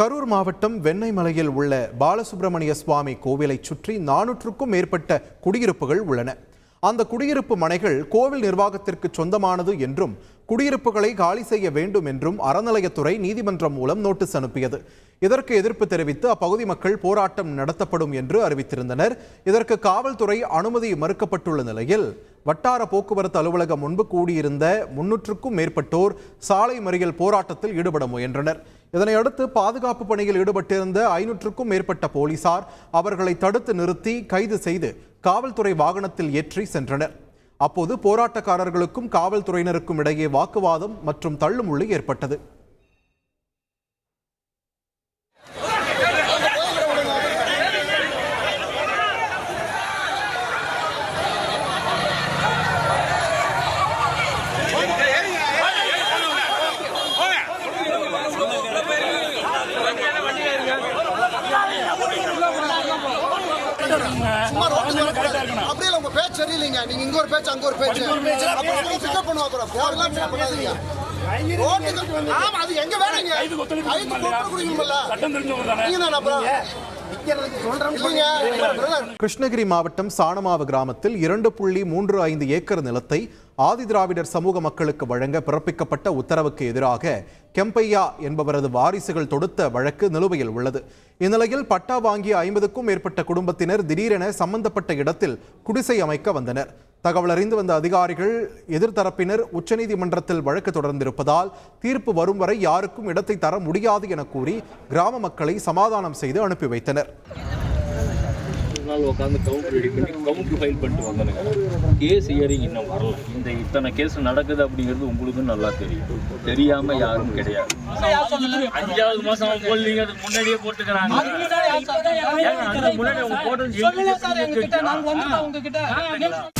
கரூர் மாவட்டம் வெண்ணெய்மலையில் உள்ள பாலசுப்பிரமணிய சுவாமி கோவிலைச் சுற்றி நானூற்றுக்கும் மேற்பட்ட குடியிருப்புகள் உள்ளன. அந்த குடியிருப்பு மனைகள் கோவில் நிர்வாகத்திற்கு சொந்தமானது என்றும் குடியிருப்புகளை காலி செய்ய வேண்டும் என்றும் அறநிலையத்துறை நீதிமன்றம் மூலம் நோட்டீஸ் அனுப்பியது. இதற்கு எதிர்ப்பு தெரிவித்து அப்பகுதி மக்கள் போராட்டம் நடத்தப்படும் என்று அறிவித்திருந்தனர். இதற்கு காவல்துறை அனுமதி மறுக்கப்பட்டுள்ள நிலையில் வட்டார போக்குவரத்து அலுவலகம் முன்பு கூடியிருந்த முன்னூற்றுக்கும் மேற்பட்டோர் சாலை மறியல் போராட்டத்தில் ஈடுபட முயன்றனர். இதனையடுத்து பாதுகாப்பு பணியில் ஈடுபட்டிருந்த ஐநூற்றுக்கும் மேற்பட்ட போலீசார் அவர்களை தடுத்து நிறுத்தி கைது செய்து காவல்துறை வாகனத்தில் ஏற்றி சென்றனர். அப்போது போராட்டக்காரர்களுக்கும் காவல்துறையினருக்கும் இடையே வாக்குவாதம் மற்றும் தள்ளுமுள்ளு ஏற்பட்டது. சும்மா வரக்கூடாது. அப்படியே உங்க பேச்சு சரியில்லைங்க. நீங்க இங்க ஒரு பேச்சு அங்க ஒரு பேச்சு. அப்புறம் பிக்கப் பண்ணுவா அப்புறம் பிக்கப் பண்ணாதீங்க. ரோட்டுக்கு ஆமா அது எங்க வேலைங்க? கைது கொடுத்து குடிக்கணும்ல தானே? அப்புறம் இல்லைங்க பிரதர் கிருஷ்ணகிரி மாவட்டம் சாணமாவு கிராமத்தில் இரண்டு புள்ளி மூன்று ஐந்து ஏக்கர் நிலத்தை ஆதிதிராவிடர் சமூக மக்களுக்கு வழங்க பிறப்பிக்கப்பட்ட உத்தரவுக்கு எதிராக கெம்பையா என்பவரது வாரிசுகள் தொடுத்த வழக்கு நிலுவையில் உள்ளது. இந்நிலையில் பட்டா வாங்கிய ஐம்பதுக்கும் மேற்பட்ட குடும்பத்தினர் திடீரென சம்பந்தப்பட்ட இடத்தில் குடிசை அமைக்க வந்தனர். தகவல் அறிந்து வந்த அதிகாரிகள் எதிர்த்தரப்பினர் உச்சநீதிமன்றத்தில் வழக்கு தொடர்ந்திருப்பதால் தீர்ப்பு வரும் வரை யாருக்கும் இடத்தை தர முடியாது என கூறி கிராம மக்களை சமாதானம் செய்து அனுப்பி வைத்தனர். கேஸ் ஹியரிங் இன்னும் வரல. இந்த இத்தனை கேஸ் நடக்குது அப்படிங்கிறது உங்களுக்கும் நல்லா தெரியும். தெரியாம யாரும் கிடையாது. அஞ்சாவது மாசம் போடலீங்க அதுக்கு முன்னாடியே போட்டுக்கிறாங்க. ஏங்க, அதுக்கு முன்னாடி அவங்க போட்டது எங்களுக்கு